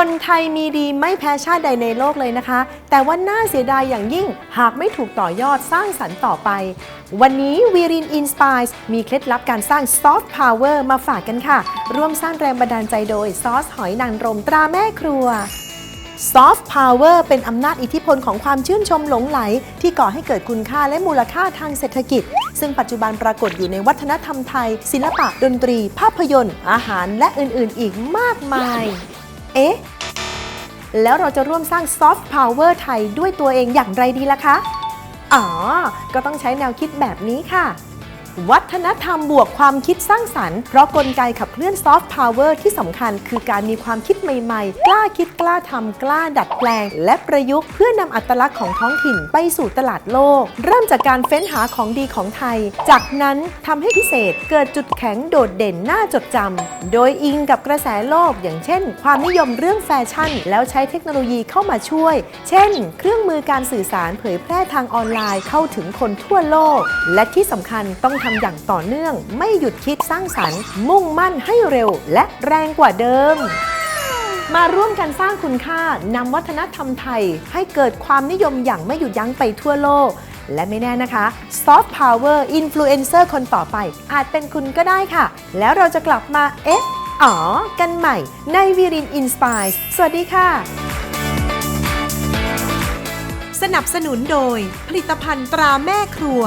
คนไทยมีดีไม่แพ้ชาติใดในโลกเลยนะคะ แต่ว่าน่าเสียดายอย่างยิ่งหากไม่ถูกต่อยอดสร้างสรรค์ต่อไป วันนี้วีรินอินสปายมีเคล็ดลับการสร้างซอฟต์พาวเวอร์มาฝากกันค่ะ ร่วมสร้างแรงบันดาลใจโดยซอสหอยนางรมตราแม่ครัวซอฟต์พาวเวอร์เป็นอำนาจอิทธิพลของความชื่นชมหลงไหล ที่ก่อให้เกิดคุณค่าและมูลค่าทางเศรษฐกิจ ซึ่งปัจจุบันปรากฏอยู่ในวัฒนธรรมไทย ศิลปะดนตรี ภาพยนตร์ อาหารและอื่น ๆ อีกมากมาย เอ๊ะ แล้วเราจะร่วมสร้างซอฟต์พาวเวอร์ไทยด้วยตัวเองอย่างไรดีล่ะคะ อ๋อ ก็ต้องใช้แนวคิดแบบนี้ค่ะ วัฒนธรรมบวกความคิดสร้างสรรค์ เพราะกลไกขับเคลื่อนซอฟต์พาวเวอร์ที่สำคัญคือการมีความคิดใหม่ๆ กล้าคิดกล้าทำกล้าดัดแปลง และประยุกต์เพื่อนำอัตลักษณ์ของท้องถิ่นไปสู่ตลาดโลก เริ่มจากการเฟ้นหาของดีของไทย จากนั้นทำให้พิเศษเกิดจุดแข็งโดดเด่นน่าจดจำโดยอิงกับกระแสโลก อย่างเช่น ความนิยมเรื่องแฟชั่น แล้วใช้เทคโนโลยีเข้ามาช่วย เช่น เครื่องมือการสื่อสารเผยแพร่ทางออนไลน์เข้าถึงคนทั่วโลก และที่สำคัญต้องทำอย่างต่อเนื่อง ไม่หยุดคิดสร้างสรรค์ มุ่งมั่นให้เร็วและแรงกว่าเดิม มาร่วมกันสร้างคุณค่านำวัฒนธรรมไทย ให้เกิดความนิยมอย่างไม่หยุดยั้งไปทั่วโลก และไม่แน่นะคะ Soft Power Influencer คนต่อไป อาจเป็นคุณก็ได้ค่ะ แล้วเราจะกลับมาเอ๊ะอ๋อ กันใหม่ในวีรินอินสปายสวัสดีค่ะ สนับสนุนโดยผลิตภัณฑ์ตราแม่ครัว